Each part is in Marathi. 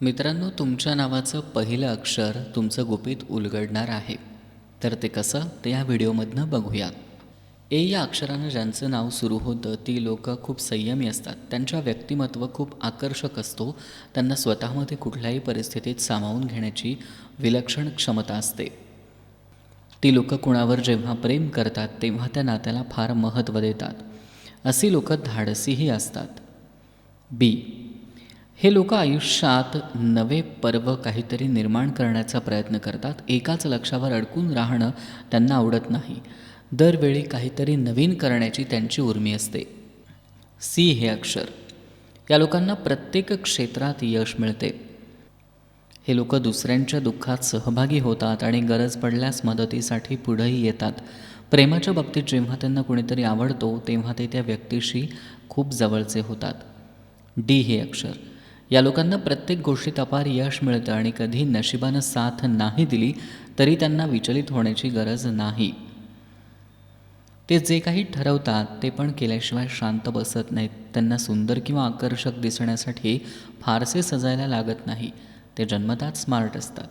मित्रांनो तुमच्या नावाचं पहिलं अक्षर तुमचं गुपित उलगडणार आहे. तर ते कसं? ते या व्हिडिओमधनं बघूयात ए या अक्षरानं ज्यांचं नाव सुरू होतं ती लोकं खूप संयमी असतात. त्यांच्या व्यक्तिमत्व खूप आकर्षक असतो. त्यांना स्वतःमध्ये कुठल्याही परिस्थितीत सामावून घेण्याची विलक्षण क्षमता असते. ती लोकं कुणावर जेव्हा प्रेम करतात तेव्हा त्या नात्याला फार महत्त्व देतात. अशी लोकं धाडसीही असतात. बी. हे लोक आयुष्यात नवे पर्व काहीतरी निर्माण करण्याचा प्रयत्न करतात. एकाच लक्षावर अडकून राहणं त्यांना आवडत नाही. दरवेळी काहीतरी नवीन करण्याची त्यांची उर्मी असते. सी हे अक्षर. या लोकांना प्रत्येक क्षेत्रात यश मिळते. हे लोक दुसऱ्यांच्या दुःखात सहभागी होतात आणि गरज पडल्यास मदतीसाठी पुढेही येतात. प्रेमाच्या बाबतीत जेव्हा त्यांना कुणीतरी आवडतो तेव्हा ते त्या व्यक्तीशी खूप जवळचे होतात. डी हे अक्षर. या लोकांना प्रत्येक गोष्टीत अपार यश मिळतं आणि कधी नशिबानं साथ नाही दिली तरी त्यांना विचलित होण्याची गरज नाही. ते जे काही ठरवतात ते पण केल्याशिवाय शांत बसत नाहीत. त्यांना सुंदर किंवा आकर्षक दिसण्यासाठी फारसे सजायला लागत नाही. ते जन्मतात स्मार्ट असतात.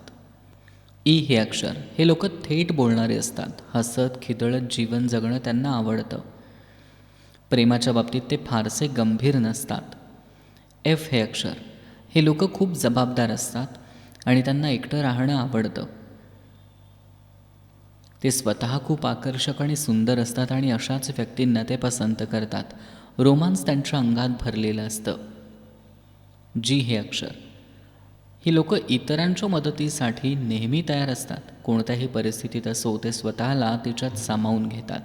ई हे अक्षर. हे लोक थेट बोलणारे असतात. हसत खिदळत जीवन जगणं त्यांना आवडतं. प्रेमाच्या बाबतीत ते फारसे गंभीर नसतात. एफ हे अक्षर. हे लोक खूप जबाबदार असतात आणि त्यांना एकटं राहणं आवडतं. ते स्वतः खूप आकर्षक आणि सुंदर असतात आणि अशाच व्यक्तींना ते पसंत करतात. रोमांस त्यांच्या अंगात भरलेलं असतं. जी हे अक्षर. ही लोक इतरांच्या मदतीसाठी नेहमी तयार असतात. कोणत्याही परिस्थितीत असो ते स्वतःला तिच्यात सामावून घेतात.